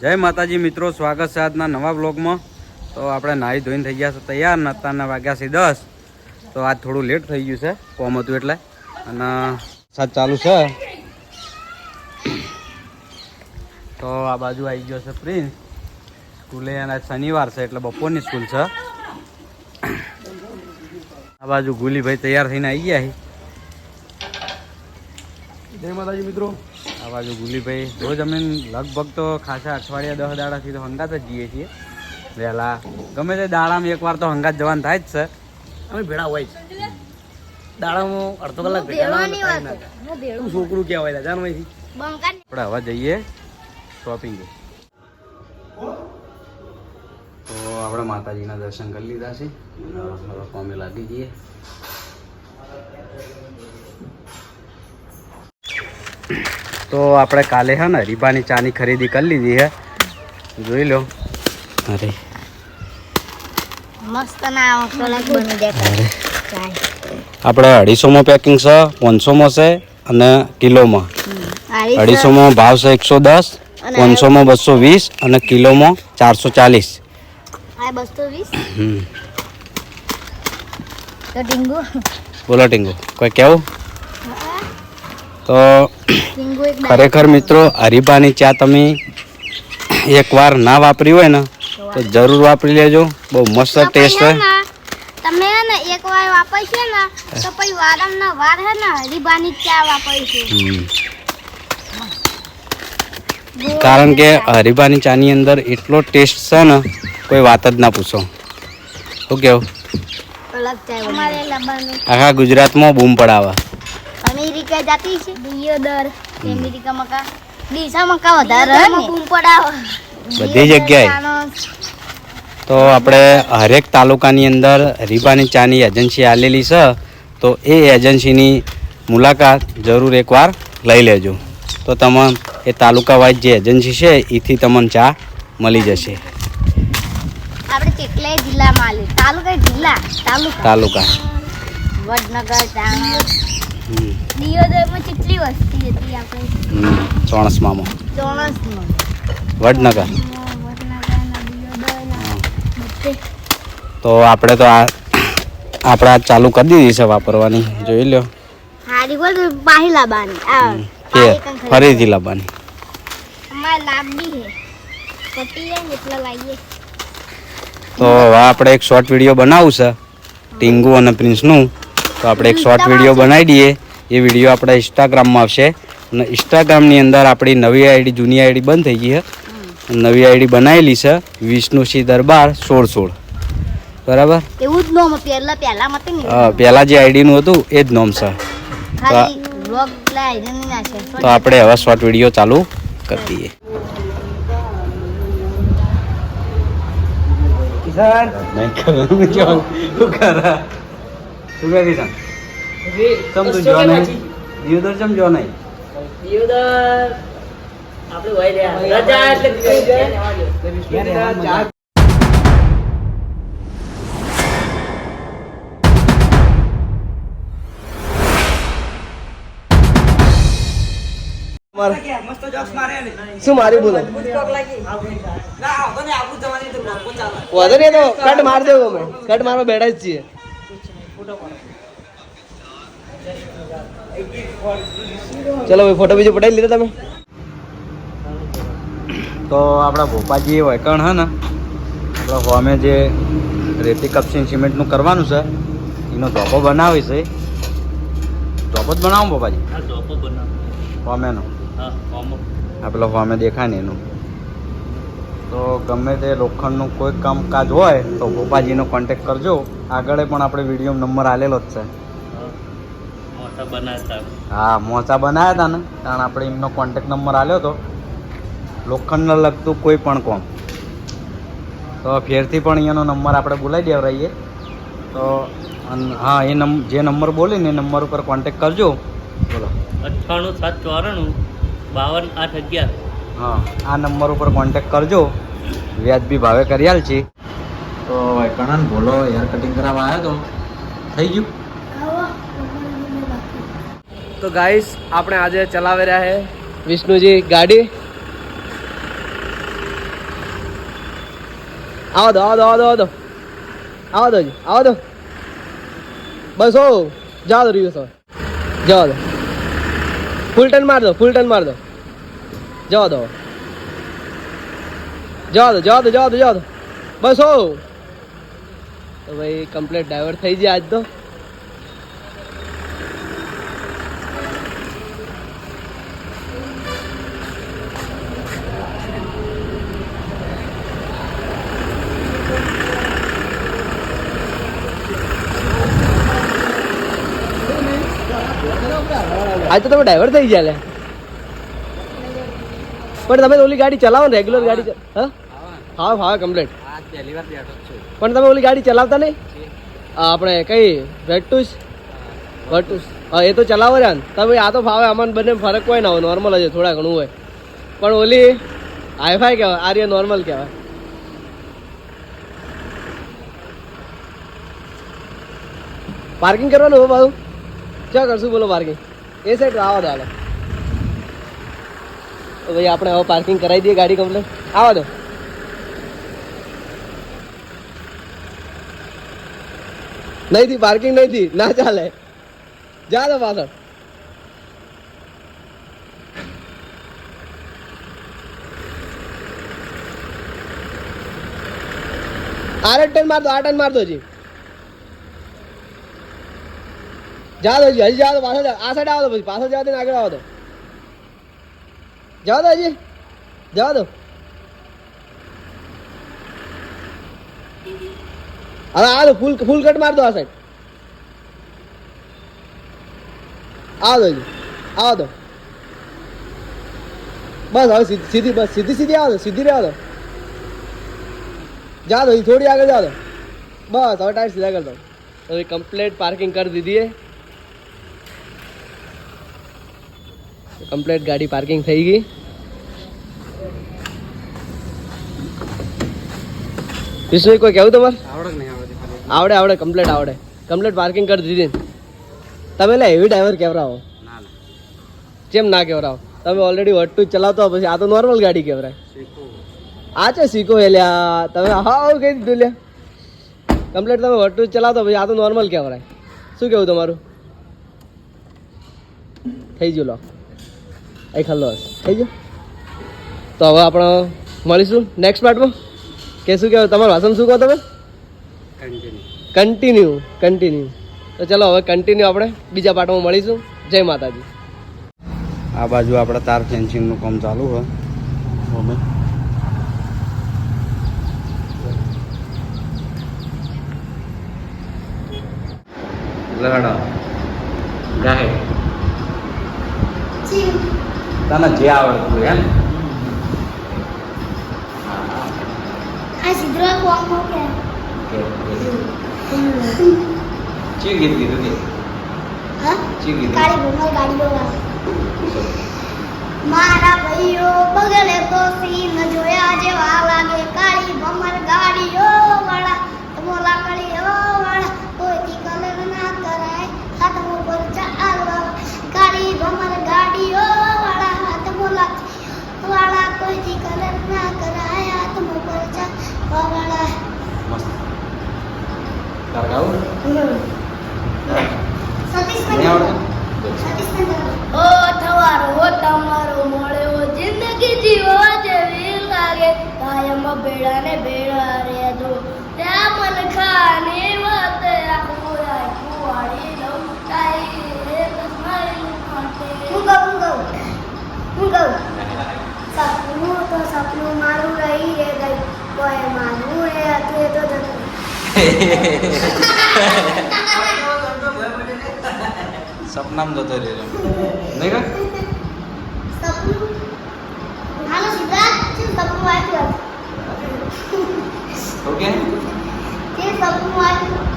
જય માતાજી મિત્રો, સ્વાગત છે આજના નવા બ્લોગમાં તો આપણે નાહી ધોઈને થઈ ગયા છે તૈયાર, ને અત્યારના વાગ્યા છે દસ. તો આજ થોડું લેટ થઈ ગયું છે, કોમ હતું એટલે. અને સાત ચાલુ છે. તો આ બાજુ આવી ગયો છે પ્રિન્સ. સ્કૂલે અને શનિવાર છે એટલે બપોરની સ્કૂલ છે. આ બાજુ ગુલીભાઈ તૈયાર થઈને આવી ગયા જય માતાજી મિત્રો. આ બાજુ ગુલીભાઈ. રોજ અમે લગભગ તો ખાસા અઠવાડિયા દસ દાડાથી તો હંગાત જ જઈએ છીએ. વહેલા ગમે તે દાડામાં એકવાર તો હંગાત જવાનું થાય જ છે. અમે ભેળા હોય છે દાડામાં અડધો કલાક ભેગા હોય છોકરું કહેવાય જાણ હોય આપણે હવે જઈએ શોપિંગ તો આપણે માતાજીના દર્શન કરી લીધા છે. હવે કોમે લાગી જઈએ. તો આપણે કાલે હે ને રીબાની ચાની ખરીદી કરી લીધી છે જોઈ લો. અરે. મસ્ત ના આપણે અઢીસોમાં પેકિંગ છે પાંચસોમાં છે અને કિલોમાં. અઢીસોમાં ભાવ છે એકસો દસ અને પાંચસોમાં બસો વીસ અને કિલોમાં ચારસો ચાલીસ. બોલો ટીંગુ કોઈ કેવું? તો ખરેખર મિત્રો હરીબાની ચા તમે એકવાર ના વાપરી હોય ને તો જરૂર વાપરી લેજો. બહુ મસ્ત ટેસ્ટ હોય. તમે ને એક વાર વાપરશો ને તો પછી વારંવાર વાર હે ને રીબાની ચા વાપરશું. હમ. કારણ કે હરીબાની ચાની અંદર એટલો ટેસ્ટ છે ને કોઈ વાત જ ના પૂછો. શું કેવું? અલગ ચા અમારે લબાનું આખા ગુજરાતમાં બૂમ પડાવે. અમેરિકા જાતી છે? દિયોદર અમેરિકામાં કા? ડીસામાં કા વધારે ને? બૂમ પડાવે. બધી જગ્યાએ? તો આપણે હરેક તાલુકાની અંદર રીબાની ચાની એજન્સી આલેલી છે. તો એ એજન્સીની મુલાકાત જરૂર એકવાર લઈ લેજો. તો તમે એ તાલુકા વાઇઝ જે એજન્સી છે એથી તમને ચા મળી જશે. આપણે કેટલાય જિલ્લામાં તાલુકા જિલ્લા? તાલુકા. તાલુકા. વડનગર દિયોદરમાં કેટલી વસ્તી હતી આપણે? હમ, ચોણસમામાં ચોણસમાં. વડનગર. તો આપણે તો આ આપણે આ ચાલુ કરી દીધી છે વાપરવાની. જોઈ લો પાહી લાબાની. આ ફેર ફરીથી લાવવાની અમારે લાંબી હે પટી જાય ને એટલે લાવીએ તો હવે આપણે એક શોર્ટ વીડિયો બનાવવું છે. ટીંગુ અને પ્રિન્સનું. તો આપણે એક શોર્ટ વીડિયો બનાવી દઈએ એ વીડિયો આપણા ઇન્સ્ટાગ્રામમાં આવશે. અને ઇન્સ્ટાગ્રામની અંદર આપણી નવી આઈડી જૂની આઈડી બંધ થઈ ગઈ છે. નવી આઈડી બનાવેલી છે. વિષ્ણુસિંહ દરબાર સોળ સોળ. બરાબર? એવું જ નોમ પહેલા પહેલા મતે ને હા, પહેલા જે આઈડીનું હતું એ જ નોમ છે. ને તો આપણે હવે શોર્ટ વીડિયો ચાલુ કરી. દઈએ કિશન નહીં કરે? શું કરે કિશન ચમ તું જો નહીં દિયોદર ચમ જો નહીં દિયોદર આપણે હોય રહ્યા રજા એટલે ચા શું મારી બોલો વાંધો નહીં તો કટ માર દેવો અમે કટ મારવા બેઠા જ છીએ ચલો ભાઈ ફોટો બીજો પડાવી લીધો તમે. તો આપણા ભોપાજી વૈકણ હે ને આપણા હોમે જે રેતી કપસિંગ સિમેન્ટનું કરવાનું છે એનો ધોપો બનાવી છે. ધોપો જ બનાવો ભોપાજી હોમેનો આ પેલો હોમે દેખાય ને એનું. તો ગમે તે લોખંડનું કોઈ કામકાજ હોય તો ભોપાજીનો કોન્ટેક કરજો. આગળ પણ આપણે વીડિયો નંબર આલેલો જ છે. હા મોચા બનાવ્યા હતા ને કારણ આપણે એમનો કોન્ટેક નંબર આલ્યો હતો લોખંડને લગતું કોઈ પણ કોમ તો ફેરથી પણ અહીંયાનો નંબર આપણે બોલાવી દેવરાઈએ તો હા એ નંબર જે નંબર બોલીને એ નંબર ઉપર કોન્ટેક કરજો. બોલો. અઠ્ઠાણું સાત ચોરાણું બાવન આઠ અગિયાર. હા આ નંબર ઉપર કોન્ટેક કરજો. વ્યાજબી ભાવે કરી આલ છે. તો કણન ભોલો હેર કટિંગ કરાવવા આવ્યો તો? થઈ ગયું? તો ગાઈસ આપણે આજે ચલાવી રહ્યા છે વિષ્ણુજી ગાડી. આવો દો આવો દો આવો દો આવો દો. આવો દો જી, આવો દો. બસ હો જાઓ દો ફૂલ ટર્ન માર દો ફૂલ ટર્ન માર દો. જવા દો જવા દો જવા દો જવા દો જવા દો બસ હો તો ભાઈ કમ્પ્લીટ ડાયવર્ટ થઈ જાય આજ તો આજ તો તમે ડાયવર્ટ થઈ ગયા લે પણ તમે ઓલી ગાડી ચલાવો ને રેગ્યુલર ગાડી હા. હા? હા કમ્પ્લીટ પણ તમે ઓલી ગાડી ચલાવતા નહીં? આપણે કઈ વેટુસ વટુસ હા એ તો ચલાવો રહ્યા ને. તમે આ તો ફાવે આમાં બંને ફરક કોઈ ના હોય નોર્મલ જ થોડા ઘણું હોય. પણ ઓલી હાઈફાઈ કહેવાય આર્ય નોર્મલ કહેવાય. પાર્કિંગ કરવાનું હો બાજુ ક્યાં કરશું બોલો પાર્કિંગ એ સાઈડ આવો હાલો તો ભાઈ આપણે હવે પાર્કિંગ કરાવી દઈએ ગાડી કમ્પ્લેટ આવો દો. નહીં થી પાર્કિંગ નહીં થી ના ચાલે. જા દો પાછળ આર ટન માર દો આર ટન માર દો જી જા દો જી હજી જા દો પાછળ આ સાઈડ આવો દો પછી. પાછળ જવા દે આગળ આવો દો. જવા દો હજી જવા દો. હવે હાલો, ફૂલ ફૂલ કટ માર દો આ સાઈડ. આવો હજી. આવો દો. બસ હવે સીધી સીધી, બસ સીધી સીધી આવો દો, સીધી રહેવા દો. જા દો થોડી આગળ જા દો. બસ, હવે ટાયર સીધા કરી દો હવે કમ્પ્લેટ પાર્કિંગ કરી દીધી કમ્પ્લીટ ગાડી પાર્કિંગ થઈ ગઈ. વિષ્ણુ કોઈ કેવું તમારે? આવડે આવડે કમ્પ્લેટ આવડે કમ્પ્લીટ પાર્કિંગ કરી દીધી. તમે લે હેવી ડ્રાઈવર કેવરાવો? કેમ ના કેવરાવો? તમે ઓલરેડી વટ્ટુ ચલાવતો પછી આ તો નોર્મલ ગાડી કેવરાય. આ છે શીખો એલ્યા તમે હા કહી દીધું લે કમ્પ્લેટ તમે વટ્ટુ ચલાવતો પછી આ તો નોર્મલ કેવરાય. શું કેવું તમારું? થઈ ગયું લો. એ ખલ્લો થઈ ગયો? તો હવે આપણે મળીશું નેક્સ્ટ પાર્ટમાં કે શું કહેવાય તમારું વાસણ શું કહો તમે? કન્ટિન્યુ કન્ટિન્યુ તો ચલો હવે કન્ટિન્યુ આપણે બીજા પાર્ટમાં મળીશું. જય માતાજી. આ બાજુ આપણે તાર ફેન્સિંગનું કામ ચાલુ હોય અમે? લહડા. ગાહે તને જે આવડતું હોય એમ. ચી ગીત કીધું કે? હા? ચી વાળા મારા ભાઈઓ બગલે તો સીન જોયા જેવા લાગે. કાળી ભમર ગાડીઓ મસ્ત તાર ગાવું સતીશ નહીં આવડતું ઓ થવારો ઓ તમારો મળ્યો જિંદગી જીવવા જેવી લાગે. કાયમ ભેળા ને ભેળા રહેજો ત્યાં મન ખાની વાત આખું વાળી લઉં. માટે. હું હું કહું. હું સપનું તો સપનું મારું રહી રે ગઈ કોઈ માનવું એ હતું એ તો સપનામાં જતો રહેલો. નહીં કા? હાલો સિદ્ધાર્થ છે સપનું આવ્યું ઓકે. તે સપનું આવ્યું